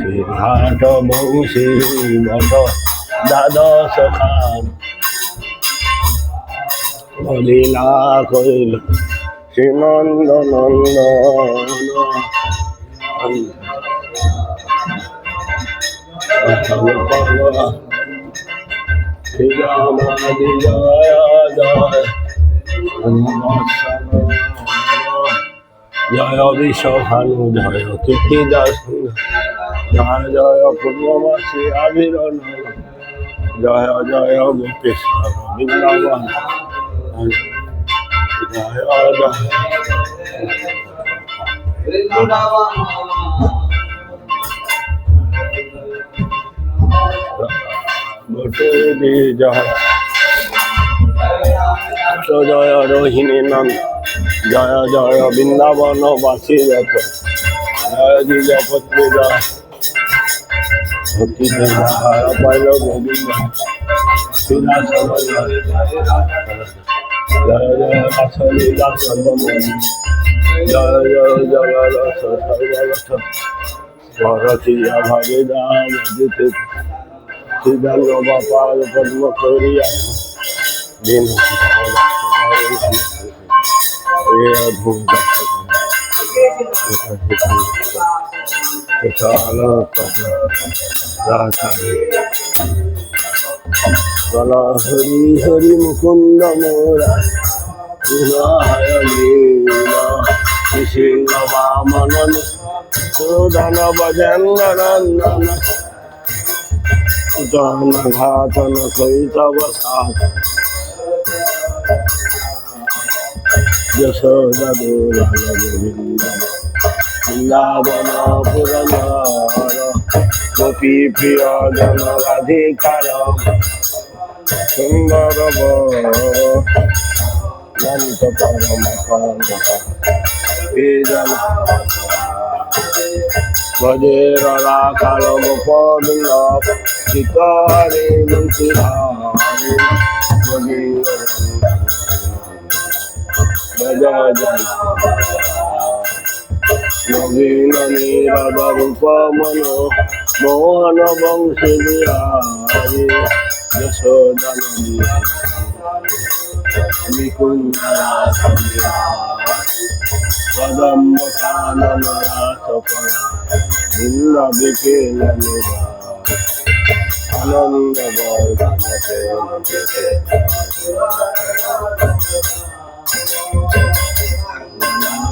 সিংহাট বংশী বট দ্বাদশ খান লীলা কইল শ্রীনন্দ নন্দ জয় জয় জয় বিশ্বভানু জয় কীর্তি দাস জয় জয় পূর্ববাসী আবিরণ জয় জয় গোপেশ্বর বৃন্দাবন জয় জয় গোটে জয় জয় রোহিণী নন্দ জয় জয় বৃন্দাবন বাসী রথ জয় দ্বিজপত্নী জয় ভক্তি পাইল গোবিন্দ শ্রীরাস জয় জয় আসলীলা সর্বময় জয় জয় জয় রস সর্বরথ ভরতিয়া ভাগে দাম দিতে শ্রীদান বাপাল পদ্ম করিয়া দিন হরি হরি মুকুন্দ মোরা বিবাহায় লীলা সিংহ বামন সুদন ভজেন্দ্র উদন যশোদা দুর্বল গোবিন্দ বৃন্দাবন পুরনর গোপী প্রিয় জন রাধিকার সুন্দর নন্ত পরম গোবিন্দ জয় জয় নবীন নীরদ রূপ মন মোহন বংশী বিহারী যশোদনী কদম্ব কানন রাস ভিন্ন বিকেল আনন্দ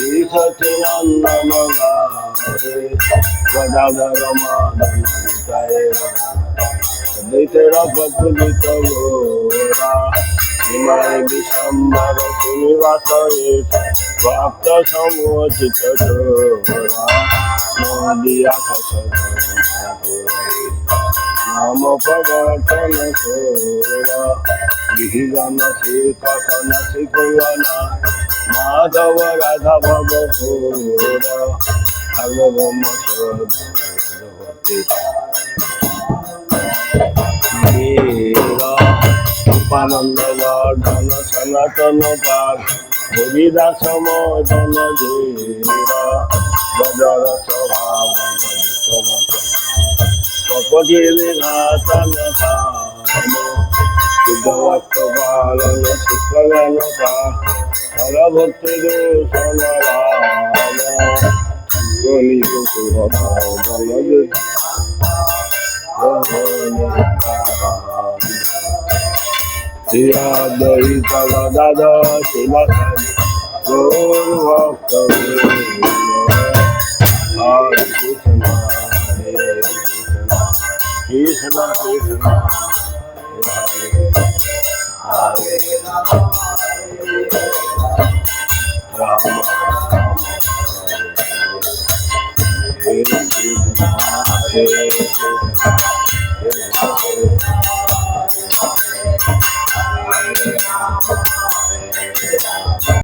শ্রী সচিনন্দন গদাধর মাদন দ্বৈতের প্রফুল্লিত গোরা হিমায় বিশম্বর শ্রীনিবাস ভক্ত সমোচিত নাম প্রবর্তন শ্রী কখন শিখুয়ান মাধব রাধব ভোর সার্বভৌম উপানন্দ বর্ধন সনাতন পাঠ। হরিদাস মদন বজর স্বভাব কপটি বিঘাতন শুদ্ধভক্ত পালন শুক্লগণ ফলভক্তি দূষণ রাম গলি শ্রীয়াদ্বৈত Tiradita Vadada Shilatam Guru Hare Krishna Krishna Krishna Hare Rama.